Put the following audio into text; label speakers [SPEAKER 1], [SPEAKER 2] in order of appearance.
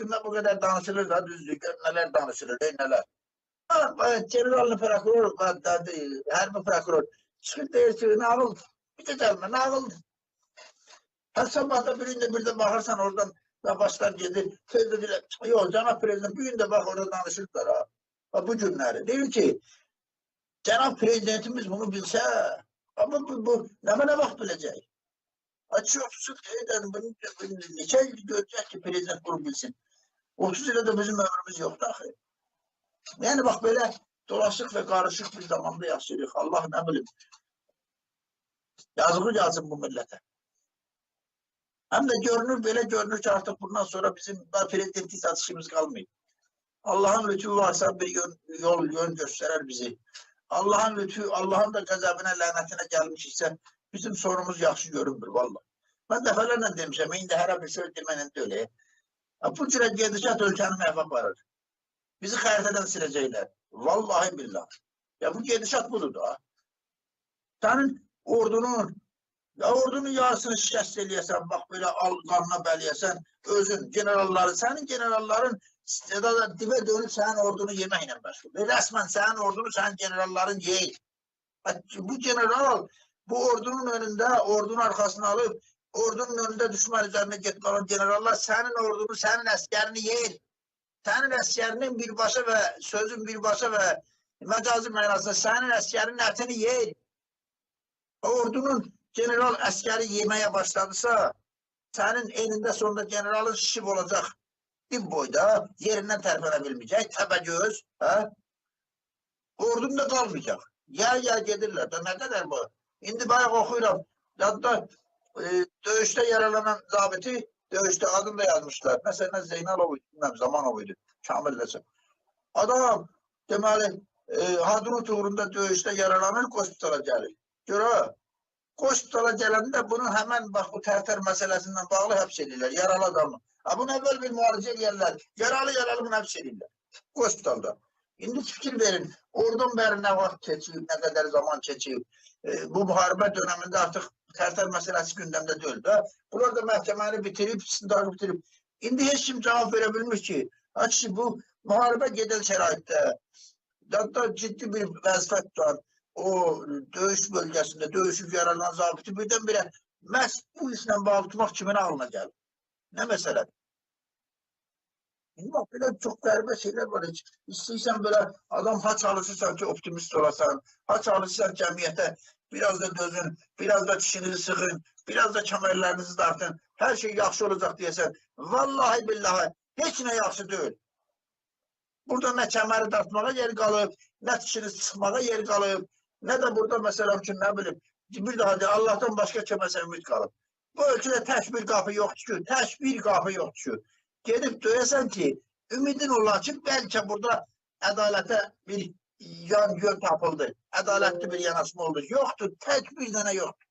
[SPEAKER 1] hakkında bu kadar danışılır da düzlük, neler danışılır, neler. Cebralını bırakıyor, her mi bırakıyor. Çıkıp değiştirir, ne yapıldı? Biteceğim mi, ne yapıldı? Her sabah da birinde bir de bakarsan oradan da başlar gelir. Sözde bile, yok Cenab-ı Prezident bugün de bak orada danışırlar ha. ha bu günleri. Diyor ki, Cenab-ı Prezidentimiz bunu bilse, ama bu, bu ne bana bak bilecek. Açıyorsun, dedim, bunu, bunu, bunu, bunu, bunu, bunu, bunu, bunu, bunu, bunu, bunu, 30 ildə de bizim ömrümüz yoktu axı. Yani bak böyle dolaşık ve karışık bir zamanda yaşıyoruz. Allah ne bileyim. Yazığı yazın bu millete. Hem de görünür böyle görünür ki artık bundan sonra bizim daha prezidenti satışımız kalmıyor. Allah'ın lütfu varsa bir yol, yol, yön gösterer bizi. Allah'ın lütfu, Allah'ın da gazabına, lanetine gelmiş ise bizim sonumuz yaxşı görünmür valla. Ben defalarla demişim, indi her bir söz demenin de öyle. Ha, Bu cürə gedişat ölkəni məhv aparır. Bizi xəritədən siləcəklər. Vallahi billah. Ya bu gedişat budur da. Sənin ordunun ya ordunun yarısını şikəst eləyəsən, bax belə al qanına bələyəsən, özün, generalları, sənin generalların istedada dibə dönüb sənin ordunu yeməklə məşğul. Rəsmən sənin ordunu, sənin generalların yeyir. Bu general bu ordunun önündə, ordunun arxasına alıb, ordunun önündə düşman üzərində getmə olan generallar sənin ordunu, sənin əskərini yeyir. Sənin əskərinin birbaşa və sözün birbaşa və məcazi mənasında sənin əskərinin ətini yeyir. Ordunun general əskəri yeməyə başladısa, sənin elində sonunda generalın şişib olacaq. Dib boyda yerindən tərpənə bilməyəcək, təbəgöz, hə? Ordun da qalmayacaq. Ya ya gedirlər də nə qədər bu? İndi bayaq oxuyuram. Hatta e, döyüşdə yaralanan zabiti döyüşdə adını da yazmışlar. Məsələn Zeynalov idi, bilməm Zamanov idi. Kamil desə. Adam deməli e, Hadrut uğrunda döyüşdə yaralanır, hospitala gəlir. Görə hospitala gələndə bunu həmən bax bu tərtər məsələsindən bağlı həbs edirlər, yaralı adamı. Ha bunu əvvəl bir müalicə edirlər, yaralı yaralı bunu həbs edirlər. Hospitalda. İndi fikir verin, oradan bəri nə vaxt keçib, nə qədər zaman keçib. E, bu müharibə dönemində artıq tərtər məsələsi gündəmdə deyil də. Bunlar da məhkəməni bitirib, istintaqı bitirib. İndi heç kim cavab verə ki, açı bu müharibə gedən şəraitdə hatta ciddi bir vəzifə tutan o döyüş bölgəsində döyüşüb yaralanan zabiti birdən-birə məhz bu işlə bağlı tutmaq kimin ağlına gəlir? Nə məsələdir? İndi bak böyle çok qəribə şeyler var. Heç istəyirsən böyle adam ha çalışırsan ki optimist olasan, ha çalışırsan cəmiyyətə biraz da dözün, biraz da dişinizi sıxın, biraz da kəmərlərinizi dartın, hər şey yaxşı olacaq deyəsən. Vallahi billahi heç nə yaxşı deyil. Burada nə kəməri dartmağa yer qalıb, nə dişini sıxmağa yer qalıb, nə də burada məsələn ki, nə bilim, bir daha de Allah'tan başqa kəməsə ümid qalıb. Bu ölkədə tək bir qapı yoxdur ki, tək bir qapı yoxdur ki. Gedib döyəsən ki, ümidin olar ki, bəlkə burada ədalətə bir yan yön tapıldı. Ədalətli bir yanaşma oldu. Yoxdur, tək bir dənə yoxdur.